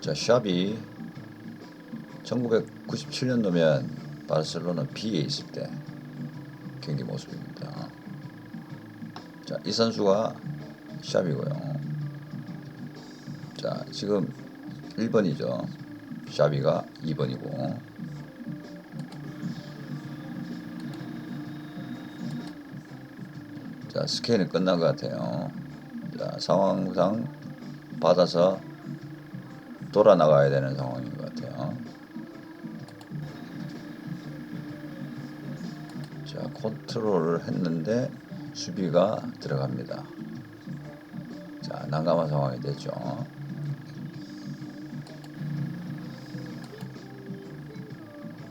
자, 샵이 1997년도면 바르셀로나 B에 있을 때 경기 모습입니다. 자, 이 선수가 샵이고요. 자, 지금 1번이죠. 샤비가 2번이고. 자, 스캔은 끝난 것 같아요. 자, 상황상 받아서 돌아 나가야 되는 상황인 것 같아요. 자, 컨트롤을 했는데 수비가 들어갑니다. 자, 난감한 상황이 됐죠.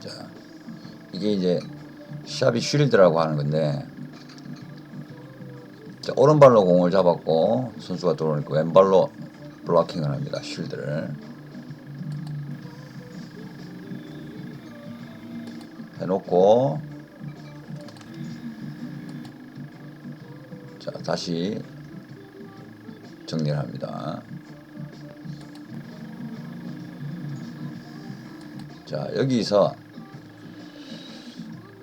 자, 이게 이제 샵이 쉴드라고 하는 건데 자, 오른발로 공을 잡았고 선수가 들어오니까 왼발로 블로킹을 합니다. 쉴드를 해놓고 자 다시 정리를 합니다. 자 여기서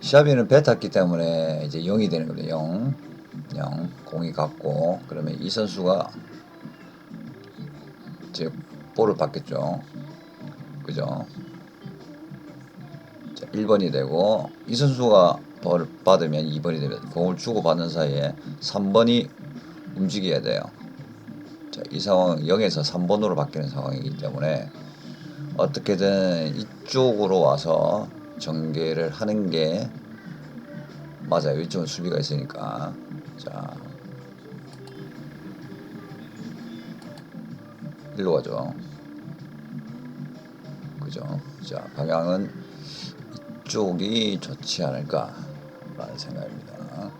샤비는 배 탔기 때문에 이제 0이 되는 거죠. 0. 0. 공이 갔고 그러면 이 선수가 이제 볼을 받겠죠. 그죠? 자, 1번이 되고 이 선수가 볼을 받으면 2번이 되면 공을 주고 받는 사이에 3번이 움직여야 돼요. 자, 이 상황 0에서 3번으로 바뀌는 상황이기 때문에 어떻게든 이쪽으로 와서 전개를 하는 게 맞아요. 이쪽은 수비가 있으니까. 자. 일로 가죠. 그죠? 자, 방향은 이쪽이 좋지 않을까라는 생각입니다.